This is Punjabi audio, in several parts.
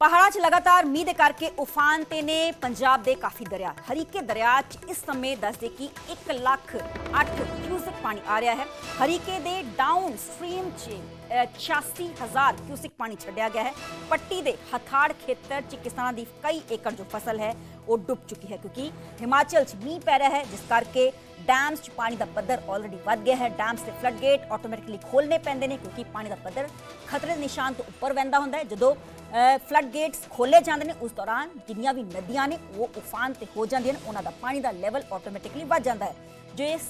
ਪਹਾੜਾਂ 'ਚ ਲਗਾਤਾਰ ਮੀਂਹ ਦੇ ਕਰਕੇ ਉਫਾਨ ਤੇ ਨੇ ਪੰਜਾਬ ਦੇ ਕਾਫੀ ਦਰਿਆ। ਹਰੀਕੇ ਦਰਿਆ 'ਚ ਇਸ ਸਮੇਂ ਦੱਸਦੇ ਕਿ 1 ਲੱਖ 8 ਕਿਊਸਿਕ ਪਾਣੀ ਆ ਰਿਹਾ ਹੈ। ਹਰੀਕੇ ਦੇ ਡਾਊਨ ਸਟ੍ਰੀਮ 'ਚ ਅ, 86000 ਕਿਊਸਿਕ ਪਾਣੀ ਛੱਡਿਆ ਗਿਆ ਹੈ। ਪੱਟੀ ਦੇ ਹਥਾੜ ਖੇਤਰ 'ਚ ਕਿਸਾਨਾਂ ਦੀ ਕਈ ਏਕੜ ਜੋ ਫਸਲ ਹੈ ਉਹ ਡੁੱਬ ਚੁੱਕੀ ਹੈ ਕਿਉਂਕਿ ਹਿਮਾਚਲ 'ਚ ਮੀਂਹ ਪੈ ਰਿਹਾ ਹੈ ਜਿਸ ਕਰਕੇ ਡੈਮਸ 'ਚ ਪਾਣੀ ਦਾ ਪੱਧਰ ਆਲਰੇਡੀ ਵੱਧ ਗਿਆ ਹੈ। ਡੈਮਸ ਦੇ ਫਲੱਡ ਗੇਟ ਆਟੋਮੈਟਿਕਲੀ ਖੋਲਨੇ ਪੈਂਦੇ ਨੇ ਕਿਉਂਕਿ ਪਾਣੀ ਦਾ ਪੱਧਰ ਖਤਰੇ ਦੇ ਨਿਸ਼ਾਨ ਤੋਂ ਉੱਪਰ ਵਹਿੰਦਾ ਹੁੰਦਾ ਹੈ। ਜਦੋਂ ਫਲੱਡ ਗੇਟਸ ਖੋਲੇ ਜਾਂਦੇ ਨੇ। ਉਸ ਦੌਰਾਨ ਜਿੰਨੀਆਂ ਵੀ ਨਦੀਆਂ ਨੇ ਉਹ ਉਫਾਨ ਤੇ ਹੋ ਜਾਂਦੀਆਂ ਨੇ। ਉਹਨਾਂ ਦਾ ਪਾਣੀ ਦਾ ਲੈਵਲ ਆਟੋਮੈਟਿਕਲੀ ਵੱਧ ਜਾਂਦਾ ਹੈ। ਜੋ ਇਸ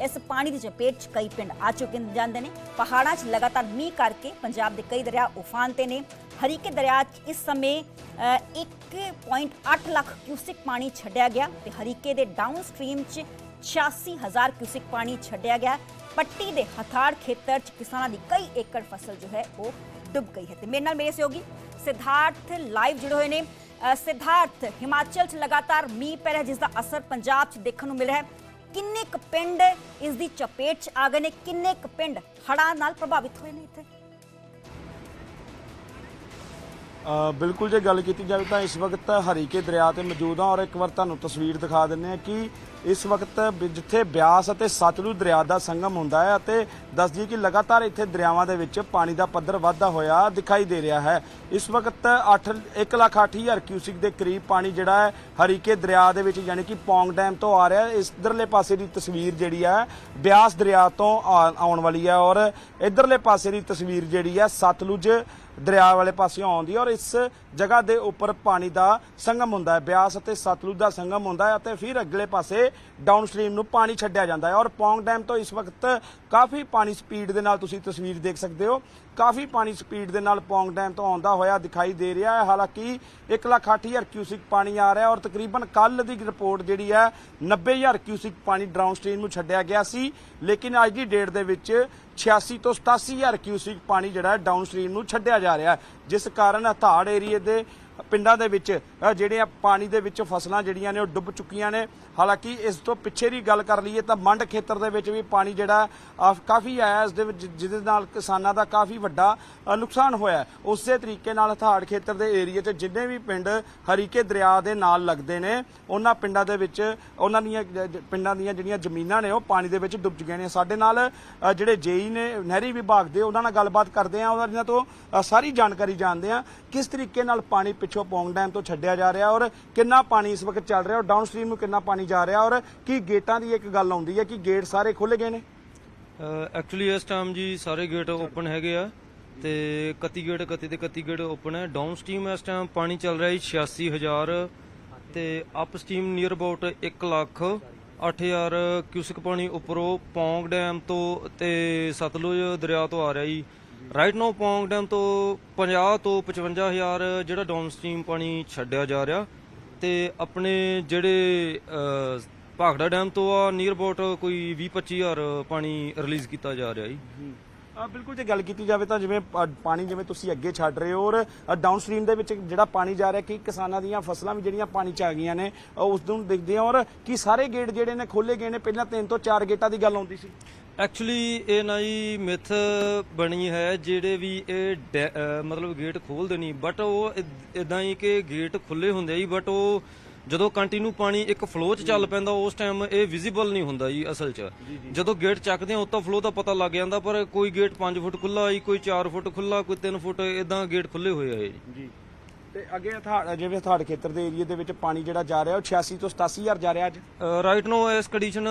ਇਸ ਪਾਣੀ ਦੀ ਚਪੇਟ 'ਚ ਕਈ ਪਿੰਡ ਆ ਚੁੱਕੇ ਜਾਂਦੇ ਨੇ। ਪਹਾੜਾਂ 'ਚ ਲਗਾਤਾਰ ਮੀਂਹ ਕਰਕੇ ਪੰਜਾਬ ਦੇ ਕਈ ਦਰਿਆ ਉਫਾਨ ਤੇ ਨੇ। ਹਰੀਕੇ ਦਰਿਆ 'ਚ ਇਸ ਸਮੇਂ ਅ, 1.8 ਲੱਖ ਕਿਊਸਿਕ ਪਾਣੀ ਛੱਡਿਆ ਗਿਆ ਤੇ ਹਰੀਕੇ ਦੇ ਡਾਊਨ ਸਟ੍ਰੀਮ 'ਚ 86000 ਕਿਊਸਿਕ ਪਾਣੀ ਛੱਡਿਆ ਗਿਆ। ਪੱਟੀ ਦੇ ਹਥਾੜ ਖੇਤਰ 'ਚ ਕਿਸਾਨਾਂ ਦੀ ਕਈ ਏਕੜ ਫਸਲ ਜੋ ਹੈ ਉਹ ਡੁੱਬ ਗਈ ਹੈ। ਤੇ ਮੇਰੇ ਨਾਲ ਮੇਰੇ ਸਹਿਯੋਗੀ ਸਿਧਾਰਥ ਲਾਈਵ ਜੁੜੇ ਹੋਏ ਨੇ। ਅ, ਸਿਧਾਰਥ ਹਿਮਾਚਲ 'ਚ ਲਗਾਤਾਰ ਮੀਂਹ ਪੈ ਰਿਹਾ ਜਿਸ ਦਾ ਅਸਰ ਪੰਜਾਬ 'ਚ ਦੇਖਣ ਨੂੰ ਮਿਲ ਰਿਹਾ ਹੈ। ਕਿੰਨੇ ਕੁ ਪਿੰਡ ਇਸ ਦੀ ਚਪੇਟ 'ਚ ਆ ਗਏ ਨੇ ਕਿੰਨੇ ਕੁ ਪਿੰਡ ਹੜ੍ਹਾਂ ਨਾਲ ਪ੍ਰਭਾਵਿਤ ਹੋਏ ਨੇ ਇੱਥੇ? ਬਿਲਕੁਲ ਜੇ ਗੱਲ ਕੀਤੀ ਜਾਵੇ ਤਾਂ ਇਸ ਵਕਤ ਹਰੀਕੇ ਦਰਿਆ ਤੇ ਮੌਜੂਦ ਹਾਂ ਔਰ ਇੱਕ ਵਾਰ ਤੁਹਾਨੂੰ ਤਸਵੀਰ ਦਿਖਾ ਦਿੰਦੇ ਹਾਂ ਕਿ ਇਸ ਵਕਤ ਬ- ਜਿੱਥੇ ਬਿਆਸ ਅਤੇ ਸਤਲੁਜ ਦਰਿਆ ਦਾ ਸੰਗਮ ਹੁੰਦਾ ਹੈ ਅਤੇ ਦੱਸਦੀ ਕਿ ਲਗਾਤਾਰ ਇੱਥੇ ਦਰਿਆਵਾਂ ਦੇ ਵਿੱਚ ਪਾਣੀ ਦਾ ਪੱਧਰ ਵਾਧਾ ਹੋਇਆ ਦਿਖਾਈ ਦੇ ਰਿਹਾ ਹੈ। ਇਸ ਵਕਤ 8 1 ਲੱਖ 8000 ਕਿਊਸਿਕ ਦੇ ਕਰੀਬ ਪਾਣੀ ਜਿਹੜਾ ਹੈ ਹਰੀਕੇ ਦਰਿਆ ਦੇ ਵਿੱਚ ਯਾਨੀ ਕਿ ਪੌਂਗ ਡੈਮ ਤੋਂ ਆ ਰਿਹਾ ਹੈ। ਇਧਰਲੇ ਪਾਸੇ ਦੀ ਤਸਵੀਰ ਜਿਹੜੀ ਹੈ ਬਿਆਸ ਦਰਿਆ ਤੋਂ ਆ- ਆਉਣ ਵਾਲੀ ਹੈ ਔਰ ਇਧਰਲੇ ਪਾਸੇ ਦੀ ਤਸਵੀਰ ਜਿਹੜੀ ਹੈ ਸਤਲੁਜ ਦਰਿਆ ਵਾਲੇ ਪਾਸਿਓਂ ਆਉਂਦੀ ਹੈ ਔਰ ਇਸ ਜਗ੍ਹਾ ਦੇ ਉੱਪਰ ਪਾਣੀ ਦਾ ਸੰਗਮ ਹੁੰਦਾ ਹੈ। ਬਿਆਸ ਅਤੇ ਸਤਲੁਜ ਦਾ ਸੰਗਮ ਹੁੰਦਾ ਹੈ ਅਤੇ ਫਿਰ ਅਗਲੇ ਪਾਸੇ ਡਾਊਨ ਸਟ੍ਰੀਮ ਨੂੰ ਪਾਣੀ ਛੱਡਿਆ ਜਾਂਦਾ ਹੈ ਔਰ ਪੌਂਗ ਡੈਮ ਤੋਂ ਇਸ ਵਕਤ ਕਾਫੀ ਪਾਣੀ ਸਪੀਡ ਦੇ ਨਾਲ ਤੁਸੀਂ ਤਸਵੀਰ ਦੇਖ ਸਕਦੇ ਹੋ। ਕਾਫੀ ਪਾਣੀ ਸਪੀਡ ਦੇ ਨਾਲ ਪੌਂਗ ਡੈਮ ਤੋਂ ਆਉਂਦਾ ਹੋਇਆ ਦਿਖਾਈ ਦੇ ਰਿਹਾ ਹੈ। ਹਾਲਾਂਕਿ 1,80,000 ਕਿਊਸਿਕ ਪਾਣੀ ਆ ਰਿਹਾ ਔਰ ਤਕਰੀਬਨ ਕੱਲ ਦੀ ਰਿਪੋਰਟ ਜਿਹੜੀ ਹੈ 90000 ਕਿਊਸਿਕ ਪਾਣੀ ਡਾਊਨ ਸਟ੍ਰੀਮ ਨੂੰ ਛੱਡਿਆ ਗਿਆ ਸੀ। ਲੇਕਿਨ ਅੱਜ ਦੀ ਡੇਟ ਦੇ ਵਿੱਚ 86 ਤੋਂ 87000 ਕਿਊਸਿਕ ਪਾਣੀ ਜਿਹੜਾ ਡਾਊਨ ਸਟ੍ਰੀਮ ਨੂੰ ਛੱਡਿਆ ਜਾ ਰਿਹਾ ਜਿਸ ਕਾਰਨ ਹਥਾੜ ਏਰੀਏ ਦੇ ਪਿੰਡਾਂ ਦੇ ਵਿੱਚ ਜਿਹੜੀਆਂ ਪਾਣੀ ਦੇ ਵਿੱਚ ਫਸਲਾਂ ਜਿਹੜੀਆਂ ਨੇ ਉਹ ਡੁੱਬ ਚੁੱਕੀਆਂ ਨੇ। ਹਾਲਾਂਕਿ ਇਸ ਤੋਂ ਪਿੱਛੇ ਦੀ ਗੱਲ ਕਰ ਲਈਏ ਤਾਂ ਮੰਡ ਖੇਤਰ ਦੇ ਵਿੱਚ ਵੀ ਪਾਣੀ ਜਿਹੜਾ ਅ, ਕਾਫੀ ਆਇਆ ਇਸ ਦੇ ਵਿੱਚ ਜਿਹਦੇ ਨਾਲ ਕਿਸਾਨਾਂ ਦਾ ਕਾਫੀ ਵੱਡਾ ਨੁਕਸਾਨ ਹੋਇਆ ਉਸੇ ਤਰੀਕੇ ਨਾਲ ਹਥਾੜ ਖੇਤਰ ਦੇ ਏਰੀਏ 'ਚ ਜਿੰਨੇ ਵੀ ਪਿੰਡ ਹਰੀਕੇ ਦਰਿਆ ਦੇ ਨਾਲ ਲੱਗਦੇ ਨੇ ਉਹਨਾਂ ਪਿੰਡਾਂ ਦੇ ਵਿੱਚ ਉਹਨਾਂ ਦੀਆਂ ਪਿੰਡਾਂ ਦੀਆਂ ਜਿਹੜੀਆਂ ਜ਼ਮੀਨਾਂ ਨੇ ਉਹ ਪਾਣੀ ਦੇ ਵਿੱਚ ਡੁੱਬ ਚੁੱਕੀਆਂ ਨੇ। ਸਾਡੇ ਨਾਲ ਅ, ਜਿਹੜੇ ਜੇਈ ਨੇ ਨਹਿਰੀ ਵਿਭਾਗ ਦੇ ਉਹਨਾਂ ਨਾਲ ਗੱਲਬਾਤ ਕਰਦੇ ਆ ਉਹਨਾਂ ਤੋਂ ਸਾਰੀ ਜਾਣਕਾਰੀ ਜਾਣਦੇ ਆ ਕਿਸ ਤਰੀਕੇ ਨਾਲ ਪਾਣੀ ਪਿੱਛੋਂ ਪੌਂਗ ਡੈਮ ਤੋਂ ਛੱਡਿਆ ਜਾ ਰਿਹਾ ਔਰ ਕਿੰਨਾ ਪਾਣੀ ਇਸ ਵਕਤ ਚੱਲ ਰਿਹਾ ਔਰ ਡਾਊਨ ਸਟ੍ਰੀਮ ਨੂੰ ਕਿੰਨਾ ਪਾਣੀ ਜਾ ਰਿਹਾ ਔਰ ਕੀ ਗੇਟਾਂ ਦੀ ਇੱਕ ਗੱਲ ਆਉਂਦੀ ਹੈ ਕਿ ਗੇਟ ਸਾਰੇ ਖੁੱਲ ਗਏ ਨੇ? ਐਕਚੁਅਲੀ ਇਸ ਟਾਈਮ ਜੀ ਸਾਰੇ ਗੇਟ ਓਪਨ ਹੈਗੇ ਆ ਤੇ 31 ਗੇਟ 31 ਤੇ 31 ਗੇਟ ਓਪਨ ਹੈ। ਡਾਊਨ ਸਟ੍ਰੀਮ ਇਸ ਟਾਈਮ ਪਾਣੀ ਚੱਲ ਰਿਹਾ ਜੀ 86000 ਤੇ up stream near about 1 lakh 8000 cusec ਪਾਣੀ ਉੱਪਰੋਂ ਪੌਂਗ ਡੈਮ ਤੋਂ ਤੇ ਸਤਲੁਜ ਦਰਿਆ ਤੋਂ ਆ ਰਿਹਾ ਜੀ। ਰਾਈਟ ਨਾਓ ਪੌਂਗ ਡੈਮ ਤੋਂ 50 ਤੋਂ 55000 ਜਿਹੜਾ ਡਾਊਨ ਸਟ੍ਰੀਮ ਪਾਣੀ ਛੱਡਿਆ ਜਾ ਰਿਹਾ ਤੇ ਆਪਣੇ ਜਿਹੜੇ ਅਹ, ਭਾਖੜਾ ਡੈਮ ਤੋਂ ਆ ਨੀਅਰ ਅਬਾਊਟ ਕੋਈ 20 25000 ਪਾਣੀ ਰਿਲੀਜ਼ ਕੀਤਾ ਜਾ ਰਿਹਾ ਜੀ। ਬਿਲਕੁਲ, ਜੇ ਗੱਲ ਕੀਤੀ ਜਾਵੇ ਤਾਂ ਜਿਵੇਂ ਪਾਣੀ ਜਿਵੇਂ ਤੁਸੀਂ ਅੱਗੇ ਛੱਡ ਰਹੇ ਹੋ ਔਰ ਡਾਊਨ ਸਟ੍ਰੀਮ ਦੇ ਵਿੱਚ ਜਿਹੜਾ ਪਾਣੀ ਜਾ ਰਿਹਾ, ਕਿ ਕਿਸਾਨਾਂ ਦੀਆਂ ਫਸਲਾਂ ਵੀ ਜਿਹੜੀਆਂ ਪਾਣੀ 'ਚ ਆ ਗਈਆਂ ਨੇ ਉਸ ਨੂੰ ਦੇਖਦੇ ਆ ਔਰ ਕੀ ਸਾਰੇ ਗੇਟ ਜਿਹੜੇ ਨੇ ਖੋਲੇ ਗਏ ਨੇ, ਪਹਿਲਾਂ ਤਿੰਨ ਤੋਂ ਚਾਰ ਗੇਟਾਂ ਦੀ ਗੱਲ ਆਉਂਦੀ ਸੀ। ਐਕਚੁਅਲੀ ਇਹ ਨਾ ਜੀ ਮਿਥ ਬਣੀ ਹੈ, ਜਿਹੜੇ ਵੀ ਇਹ ਡੈ- ਮਤਲਬ ਗੇਟ ਖੋਲਦੇ ਨਹੀਂ ਬਟ ਉਹ ਇਦਾਂ ਹੀ ਕਿ ਗੇਟ ਖੁੱਲੇ ਹੁੰਦੇ ਜੀ ਬਟ ਉਹ ਜਦੋਂ ਕੰਟੀਨਿਊ ਪਾਣੀ ਇੱਕ ਫਲੋ 'ਚ ਚੱਲ ਪੈਂਦਾ ਉਸ ਟਾਈਮ ਇਹ ਵਿਜ਼ੀਬਲ ਨਹੀਂ ਹੁੰਦਾ ਜੀ ਅਸਲ 'ਚ। ਜਦੋਂ ਗੇਟ ਚੱਕਦੇ ਆ ਉਤੋਂ ਫਲੋ ਦਾ ਪਤਾ ਲੱਗ ਜਾਂਦਾ ਪਰ ਕੋਈ ਗੇਟ 5 ਫੁੱਟ ਖੁੱਲਾ ਜੀ ਕੋਈ 4 ਫੁੱਟ ਖੁੱਲਾ ਕੋਈ 3 ਫੁੱਟ ਇਦਾਂ ਗੇਟ ਖੁੱਲੇ ਹੋਏ ਆ ਜੀ। ਜੀ। ਤੇ ਅੱਗੇ ਹਥਾੜ ਜਿਵੇਂ ਹਥਾੜ ਖੇਤਰ ਦੇ ਏਰੀਆ ਦੇ ਵਿੱਚ ਪਾਣੀ ਜਿਹੜਾ ਜਾ ਰਿਹਾ ਉਹ 86 ਤੋਂ 87000 ਜਾ ਰਿਹਾ ਅੱਜ? ਰਾਈਟ ਨੋ ਇਸ ਕੰਡੀਸ਼ਨ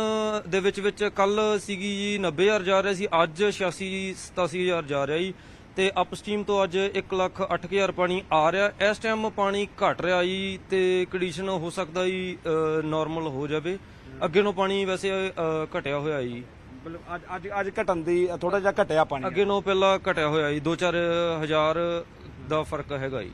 ਦੇ ਵਿੱਚ ਵਿੱਚ ਕੱਲ ਸੀਗੀ ਜੀ 90000 ਜਾ ਰਿਹਾ ਸੀ ਅੱਜ 86 87000 ਜਾ ਰਿਹਾ ਜੀ। ਤੇ ਅਪਸਟ੍ਰੀਮ ਤੋਂ ਅੱਜ 1 ਲੱਖ 8000 ਪਾਣੀ ਆ ਰਿਹਾ। ਇਸ ਟਾਈਮ ਪਾਣੀ ਘਟ ਰਿਹਾ ਜੀ ਤੇ ਕੰਡੀਸ਼ਨ ਹੋ ਸਕਦਾ ਜੀ ਨਾਰਮਲ ਹੋ ਜਾਵੇ। ਅੱਗੇ ਨੂੰ ਪਾਣੀ ਵੈਸੇ ਘਟਿਆ ਹੋਇਆ ਜੀ। ਮਤਲਬ ਅੱਜ ਅੱਜ ਅੱਜ ਘਟਣ ਦੀ ਥੋੜਾ ਜਿਹਾ ਘਟਿਆ ਪਾਣੀ। ਅੱਗੇ ਨੂੰ ਪਹਿਲਾਂ ਘਟਿਆ ਹੋਇਆ ਜੀ। 2-4 ਹਜ਼ਾਰ ਦਾ ਫ਼ਰਕ ਹੈਗਾ ਜੀ।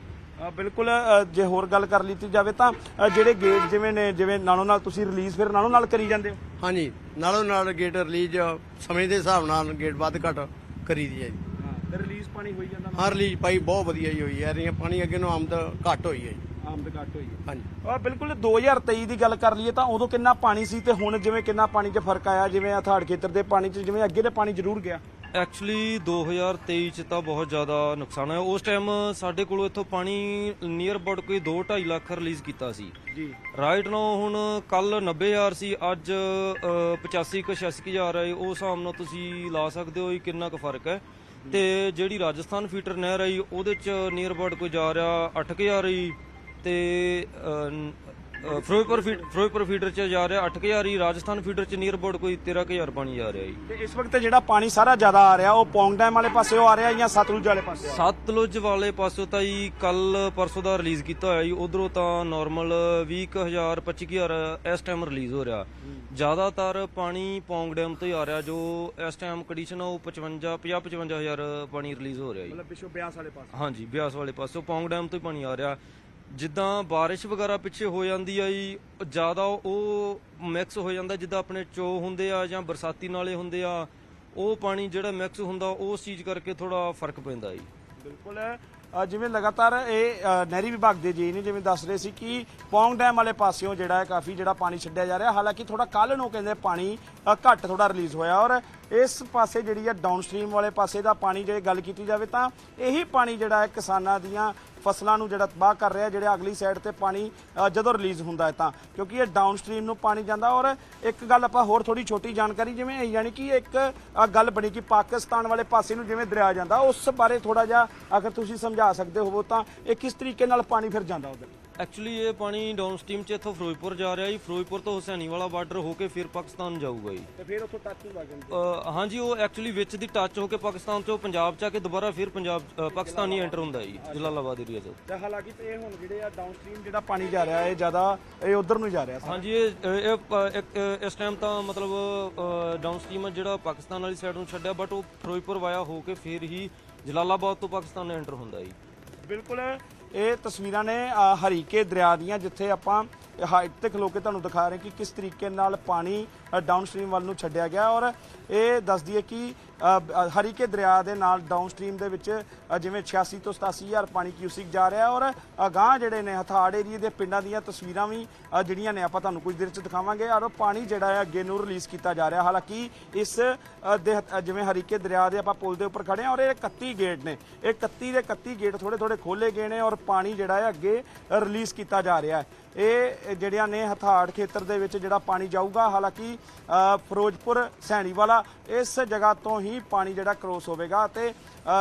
ਬਿਲਕੁਲ ਜੇ ਹੋਰ ਗੱਲ ਕਰ ਲਈ ਜਾਵੇ ਤਾਂ ਜਿਹੜੇ ਗੇਟ ਜਿਵੇਂ ਨੇ ਜਿਵੇਂ ਨਾਲੋਂ ਨਾਲ ਤੁਸੀਂ ਰਿਲੀਜ਼ ਫਿਰ ਨਾਲੋਂ ਨਾਲ ਕਰੀ ਜਾਂਦੇ ਹੋ? ਹਾਂਜੀ ਨਾਲੋਂ ਨਾਲ ਗੇਟ ਰਿਲੀਜ਼ ਸਮੇਂ ਦੇ ਹਿਸਾਬ ਨਾਲ ਗੇਟ ਵੱਧ ਘਟ ਕਰੀਦੀ ਹੈ ਜੀ। ਤੇ ਰਿਲੀਜ਼ ਪਾਣੀ ਹੋਈ ਜਾਂਦਾ ਹਾਂ ਰਿਲੀਜ਼ ਪਾਈ ਬਹੁਤ ਵਧੀਆ ਹੀ ਹੋਈ ਹੈ। ਰੀਆਂ ਪਾਣੀ ਅੱਗੇ ਨੂੰ ਆਮਦ ਘੱਟ ਹੋਈ ਹੈ ਜੀ। ਆਮਦ ਘੱਟ ਹੋਈ ਹੈ। ਹਾਂਜੀ। ਆ ਬਿਲਕੁਲ 2023 ਦੀ ਗੱਲ ਕਰ ਲਈਏ ਤਾਂ ਉਦੋਂ ਕਿੰਨਾ ਪਾਣੀ ਸੀ ਤੇ ਹੁਣ ਜਿਵੇਂ ਕਿੰਨਾ ਪਾਣੀ 'ਚ ਫ਼ਰਕ ਆਇਆ? ਜਿਵੇਂ ਹਥਾੜ ਖੇਤਰ ਦੇ ਪਾਣੀ 'ਚ ਜਿਵੇਂ ਅੱਗੇ ਦੇ ਪਾਣੀ ਜ਼ਰੂਰ ਗਿਆ। ਐਕਚੁਅਲੀ 2023 ਚ ਤਾਂ ਬਹੁਤ ਜ਼ਿਆਦਾ ਨੁਕਸਾਨ ਹੋਇਆ। ਉਸ ਟਾਈਮ ਸਾਡੇ ਕੋਲ ਇੱਥੋਂ ਪਾਣੀ ਨੀਅਰ ਅਬਾਊਟ ਕੋਈ 2.5 ਲੱਖ ਰਿਲੀਜ਼ ਕੀਤਾ ਸੀ। ਜੀ। ਰਾਈਟ ਨਾਓ ਹੁਣ ਕੱਲ 90000 ਸੀ ਅੱਜ ਅ, 85 ਕੁ 86000 ਹੈ। ਉਹ ਹਿਸਾਬ ਨਾਲ ਤੁਸੀਂ ਲਾ ਸਕਦੇ ਹੋ ਕਿੰਨਾ ਕੁ ਫ਼ਰਕ ਹੈ। ਤੇ ਜਿਹੜੀ ਰਾਜਸਥਾਨ ਫੀਟਰ ਨਹਿਰ ਆਈ ਉਹਦੇ ਚ ਨੀਅਰ ਅਬਾਊਟ ਕੋਈ ਜਾ ਰਿਹਾ 8000 ਹੀ ਤੇ ਅ, ਫਿਰੋਜ਼ਪੁਰ ਫੀਟ ਫਿਰੋਜ਼ਪੁਰ ਫੀਟਰ ਚ ਜਾ ਰਿਹਾ 8000 ਹੀ। ਰਾਜਸਥਾਨ ਫੀਟਰ ਚ ਨੀਅਰ ਅਬਾਊਟ ਕੋਈ 13000 ਪਾਣੀ ਜਾ ਰਿਹਾ ਜੀ। ਤੇ ਇਸ ਵਕਤ ਜਿਹੜਾ ਪਾਣੀ ਸਾਰਾ ਜ਼ਿਆਦਾ ਆ ਰਿਹਾ ਉਹ ਪੌਂਗ ਡੈਮ ਵਾਲੇ ਪਾਸਿਓਂ ਆ ਰਿਹਾ ਜਾਂ ਸਤਲੁਜ ਵਾਲੇ ਪਾਸਿਓਂ ਸਤਲੁਜ ਵਾਲੇ ਪਾਸੋਂ ਤਾਂ ਜੀ ਕੱਲ ਪਰਸੋਂ ਦਾ ਰਿਲੀਜ਼ ਕੀਤਾ ਹੋਇਆ ਜੀ। ਉਧਰੋਂ ਤਾਂ ਨਾਰਮਲ 20000 25000 ਇਸ ਟਾਈਮ ਰਿਲੀਜ਼ ਹੋ ਰਿਹਾ। ਜ਼ਿਆਦਾਤਰ ਪਾਣੀ ਪੌਂਗ ਡੈਮ ਤੋਂ ਹੀ ਆ ਰਿਹਾ ਜੋ ਇਸ ਟਾਈਮ ਕੰਡੀਸ਼ਨ ਉਹ 55 50 55000 ਪਾਣੀ ਰਿਲੀਜ਼ ਹੋ ਰਿਹਾ ਜੀ। ਮਤਲਬ ਵਿਸ਼ਵ ਬਿਆਸ ਵਾਲੇ ਪਾਸੇ ਹਾਂਜੀ ਬਿਆਸ ਵਾਲੇ ਪਾਸੋਂ ਪੌਂਗ ਡੈਮ ਤੋਂ ਹੀ ਪਾਣੀ ਆ ਰਿਹਾ। ਜਿੱਦਾਂ ਬਾਰਿਸ਼ ਵਗੈਰਾ ਪਿੱਛੇ ਹੋ ਜਾਂਦੀ ਆ ਜੀ, ਜ਼ਿਆਦਾ ਉਹ ਮਿਕਸ ਹੋ ਜਾਂਦਾ ਜਿੱਦਾਂ ਆਪਣੇ ਚੋ ਹੁੰਦੇ ਆ ਜਾਂ ਬਰਸਾਤੀ ਨਾਲੇ ਹੁੰਦੇ ਆ, ਉਹ ਪਾਣੀ ਜਿਹੜਾ ਮਿਕਸ ਹੁੰਦਾ, ਉਸ ਚੀਜ਼ ਕਰਕੇ ਥੋੜਾ ਫ਼ਰਕ ਪੈਂਦਾ ਜੀ। ਬਿਲਕੁਲ। ਜਿਵੇਂ ਲਗਾਤਾਰ ਇਹ ਨਹਿਰੀ ਵਿਭਾਗ ਦੇ ਜੀ ਨੇ ਜਿਵੇਂ ਦੱਸ ਰਹੇ ਸੀ ਕਿ ਪੌਂਗ ਡੈਮ ਵਾਲੇ ਪਾਸਿਓਂ ਜਿਹੜਾ ਹੈ ਕਾਫੀ ਜਿਹੜਾ ਪਾਣੀ ਛੱਡਿਆ ਜਾ ਰਿਹਾ, ਹਾਲਾਂਕਿ ਥੋੜਾ ਕੱਲ ਨੂੰ ਕਹਿੰਦੇ ਪਾਣੀ ਘੱਟ ਥੋੜਾ ਰਿਲੀਜ਼ ਹੋਇਆ ਔਰ ਇਸ ਪਾਸੇ ਜਿਹੜੀ ਹੈ ਡਾਊਨਸਟ੍ਰੀਮ ਵਾਲੇ ਪਾਸੇ ਦਾ ਪਾਣੀ ਜੇ ਗੱਲ ਕੀਤੀ ਜਾਵੇ ਤਾਂ ਇਹੀ ਪਾਣੀ ਜਿਹੜਾ ਹੈ ਕਿਸਾਨਾਂ ਦੀਆਂ ਫਸਲਾਂ ਨੂੰ ਜਿਹੜਾ ਤਬਾਹ ਕਰ ਰਿਹਾ, ਜਿਹੜਾ ਅਗਲੀ ਸਾਈਡ ਤੇ ਪਾਣੀ ਜਦੋਂ ਰਿਲੀਜ਼ ਹੁੰਦਾ ਹੈ ਤਾਂ। ਕਿਉਂਕਿ ਇਹ ਡਾਊਨ ਡਾਊਨਸਟ੍ਰੀਮ ਨੂੰ ਪਾਣੀ ਜਾਂਦਾ ਔਰ ਇੱਕ ਗੱਲ ਆਪਾਂ ਹੋਰ ਥੋੜੀ ਛੋਟੀ ਜਾਣਕਾਰੀ, ਜਿਵੇਂ ਇਹ ਯਾਨੀ ਕਿ ਇੱਕ ਗੱਲ ਬਣੀ ਕਿ ਪਾਕਿਸਤਾਨ ਵਾਲੇ ਪਾਸੇ ਨੂੰ ਜਿਵੇਂ ਦਰਿਆ ਜਾਂਦਾ, ਉਸ ਬਾਰੇ ਥੋੜਾ ਜਿਹਾ ਅਗਰ ਤੁਸੀਂ ਸਮਝਾ ਸਕਦੇ ਹੋਵੋ ਤਾਂ ਇਹ ਕਿਸ ਤਰੀਕੇ ਨਾਲ ਪਾਣੀ ਫਿਰ ਜਾਂਦਾ ਉਧਰ ਐਕਚੁਅਲੀ ਇਹ ਪਾਣੀ ਡਾਊਨ ਸਟ੍ਰੀਮ ਚ ਇੱਥੋਂ ਫਿਰੋਜ਼ਪੁਰ ਜਾ ਰਿਹਾ ਜੀ। ਫਿਰੋਜ਼ਪੁਰ ਤੋਂ ਹੁਸੈਨੀ ਵਾਲਾ ਬਾਰਡਰ ਹੋ ਕੇ ਫਿਰ ਪਾਕਿਸਤਾਨ ਜਾਊਗਾ ਜੀ। ਤੇ ਫਿਰ ਉੱਥੋਂ ਟੱਚ ਹੋ ਜਾਂਦੇ ਅ, ਹਾਂਜੀ ਉਹ ਐਕਚੁਅਲੀ ਵਿੱਚ ਦੀ ਟੱਚ ਹੋ ਕੇ ਪਾਕਿਸਤਾਨ ਤੋਂ ਪੰਜਾਬ ਚ ਆ ਕੇ ਦੁਬਾਰਾ ਫਿਰ ਪੰਜਾਬ ਅ, ਪਾਕਿਸਤਾਨ ਐਂਟਰ ਹੁੰਦਾ ਜੀ ਜਲਾਲਾਬਾਦ ਏਰੀਆ ਚ। ਤੇ ਹਾਲਾਂਕਿ ਤੇ ਇਹ ਹੁਣ ਜਿਹੜੇ ਆ ਡਾਊਨਸਟ੍ਰੀਮ ਜਿਹੜਾ ਪਾਣੀ ਜਾ ਰਿਹਾ ਹੈ ਜ਼ਿਆਦਾ ਇਹ ਉਧਰ ਨੂੰ ਜਾ ਰਿਹਾ ਸਾਰਾ। ਹਾਂਜੀ ਇਹ ਇਹ ਪ- ਇੱਕ, ਇਸ ਟਾਈਮ ਤਾਂ ਮਤਲਬ ਡਾਊਨ ਸਟ੍ਰੀਮ ਜਿਹੜਾ ਪਾਕਿਸਤਾਨ ਵਾਲੀ ਸਾਈਡ ਨੂੰ ਛੱਡਿਆ ਬਟ ਉਹ ਫਿਰੋਜ਼ਪੁਰ ਵਾਇਆ ਹੋ ਕੇ ਫਿਰ ਹੀ ਜਲਾਲਾਬਾਦ ਤੋਂ ਪਾਕਿਸਤਾਨ ਐਂਟਰ ਹੁੰਦਾ ਜੀ। ਬਿਲਕੁਲ ਇਹ ਤਸਵੀਰਾਂ ਨੇ ਹਰੀਕੇ ਦਰਿਆ ਦੀਆਂ ਜਿੱਥੇ ਆਪਾਂ ਹਾਈਟ ਤੇ ਖਲੋ ਕੇ ਤੁਹਾਨੂੰ ਦਿਖਾ ਰਹੇ ਕਿ ਕਿਸ ਤਰੀਕੇ ਨਾਲ ਪਾਣੀ ਡਾਊਨਸਟ੍ਰੀਮ ਵੱਲ ਨੂੰ ਛੱਡਿਆ ਗਿਆ ਔਰ ਇਹ ਦੱਸਦੀ ਹੈ ਕਿ ਹਰੀਕੇ ਦਰਿਆ ਦੇ ਨਾਲ ਡਾਊਨਸਟ੍ਰੀਮ ਦੇ ਵਿੱਚ ਜਿਵੇਂ 86 ਤੋਂ 87000 ਪਾਣੀ ਕਿਊਸਿਕ ਜਾ ਰਿਹਾ ਔਰ ਅਗਾਹ ਜਿਹੜੇ ਨੇ ਹਥਾੜ ਏਰੀਏ ਦੇ ਪਿੰਡਾਂ ਦੀਆਂ ਤਸਵੀਰਾਂ ਵੀ ਜਿਹੜੀਆਂ ਨੇ ਆਪਾਂ ਤੁਹਾਨੂੰ ਕੁਝ ਦੇਰ ਚ ਦਿਖਾਵਾਂਗੇ ਔਰ ਪਾਣੀ ਜਿਹੜਾ ਹੈ ਅੱਗੇ ਨੂੰ ਰਿਲੀਜ਼ ਕੀਤਾ ਜਾ ਰਿਹਾ। ਹਾਲਾਂਕਿ ਇਸ ਦੇ ਜਿਵੇਂ ਹਰੀਕੇ ਦਰਿਆ ਦੇ ਆਪਾਂ ਪੁਲ ਦੇ ਉੱਪਰ ਖੜੇ ਹਾਂ ਔਰ ਇਹ 31 ਗੇਟ ਨੇ। ਇਹ 31 ਦੇ 31 ਗੇਟ ਥੋੜੇ ਥੋੜੇ ਖੋਲੇ ਗਏ ਨੇ ਔਰ ਪਾਣੀ ਜਿਹੜਾ ਹੈ ਅੱਗੇ ਰਿਲੀਜ਼ ਕੀਤਾ ਜਾ ਰਿਹਾ ਹੈ। ਇਹ ਜਿਹੜੀਆਂ ਨੇ ਹਥਾੜ ਖੇਤਰ ਦੇ ਵਿੱਚ ਜਿਹੜਾ ਪਾਣੀ ਜਾਊਗਾ, ਹਾਲਾਂਕਿ ਫਿਰੋਜ਼ਪੁਰ ਸੈਣੀ ਇਸ ਜਗ੍ਹਾ ਤੋਂ ਹੀ ਪਾਣੀ ਜਿਹੜਾ ਕ੍ਰੋਸ ਹੋਵੇਗਾ ਤੇ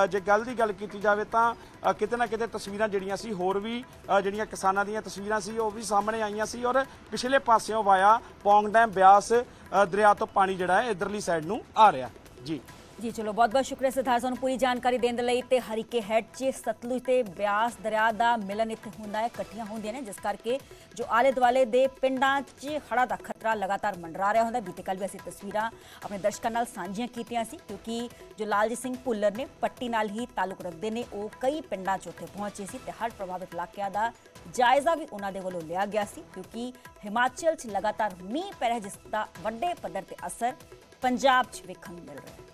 ਜੇ ਗੱਲ ਦੀ ਗੱਲ ਕੀਤੀ ਜਾਵੇ ਤਾਂ ਕਿਤੇ ਨਾ ਕਿਤੇ ਤਸਵੀਰਾਂ ਜਿਹੜੀਆਂ ਸੀ, ਹੋਰ ਵੀ ਜਿਹੜੀਆਂ ਕਿਸਾਨਾਂ ਦੀਆਂ ਤਸਵੀਰਾਂ ਸੀ, ਉਹ ਵੀ ਸਾਹਮਣੇ ਆਈਆਂ ਸੀ ਔਰ ਪਿਛਲੇ ਪਾਸਿਓਂ ਵਾਇਆ ਪੌਂਗ ਡੈਮ ਬਿਆਸ ਦਰਿਆ ਤੋਂ ਪਾਣੀ ਜਿਹੜਾ ਹੈ ਇਧਰਲੀ ਸਾਈਡ ਨੂੰ ਆ ਰਿਹਾ। ਜੀ। ਜੀ, ਚਲੋ, ਬਹੁਤ ਬਹੁਤ ਸ਼ੁਕਰੀਆ ਸਿਧਾਰਥ ਸਾਨੂੰ ਪੂਰੀ ਜਾਣਕਾਰੀ ਦੇਣ ਦੇ ਲਈ ਤੇ ਹਰੀਕੇ ਹੈਡ 'ਚ ਸਤਲੁਜ ਤੇ ਬਿਆਸ ਦਰਿਆ ਦਾ ਮਿਲਨ ਇੱਥੇ ਹੁੰਦਾ ਹੈ, ਇਕੱਠੀਆਂ ਹੁੰਦੀਆਂ ਨੇ, ਜਿਸ ਕਰਕੇ ਜੋ ਆਲੇ ਦੁਆਲੇ ਦੇ ਪਿੰਡਾਂ 'ਚ ਹੜ੍ਹਾਂ ਦਾ ਖਤਰਾ ਲਗਾਤਾਰ ਮੰਡਰਾ ਰਿਹਾ ਹੁੰਦਾ ਬੀਤੇ ਕੱਲ ਵੀ ਅਸੀਂ ਤਸਵੀਰਾਂ ਆਪਣੇ ਦਰਸ਼ਕਾਂ ਨਾਲ ਸਾਂਝੀਆਂ ਕੀਤੀਆਂ ਸੀ, ਕਿਉਂਕਿ ਜੋ ਲਾਲਜੀਤ ਸਿੰਘ ਭੁੱਲਰ ਨੇ ਪੱਟੀ ਨਾਲ ਹੀ ਤਾਲੁਕ ਰੱਖਦੇ ਨੇ, ਉਹ ਕਈ ਪਿੰਡਾਂ 'ਚ ਉੱਥੇ ਪਹੁੰਚੇ ਸੀ ਤੇ ਹੜ੍ਹ ਪ੍ਰਭਾਵਿਤ ਇਲਾਕਿਆਂ ਦਾ ਜਾਇਜ਼ਾ ਵੀ ਉਹਨਾਂ ਦੇ ਵੱਲੋਂ ਲਿਆ ਗਿਆ ਸੀ, ਕਿਉਂਕਿ ਹਿਮਾਚਲ 'ਚ ਲਗਾਤਾਰ ਮੀਂਹ ਪੈ ਰਿਹਾ ਜਿਸ ਦਾ ਵੱਡੇ ਪੱਧਰ ਤੇ ਅਸਰ ਪੰਜਾਬ 'ਚ ਵੇਖਣ ਨੂੰ ਮਿਲ ਰਿਹਾ ਹੈ।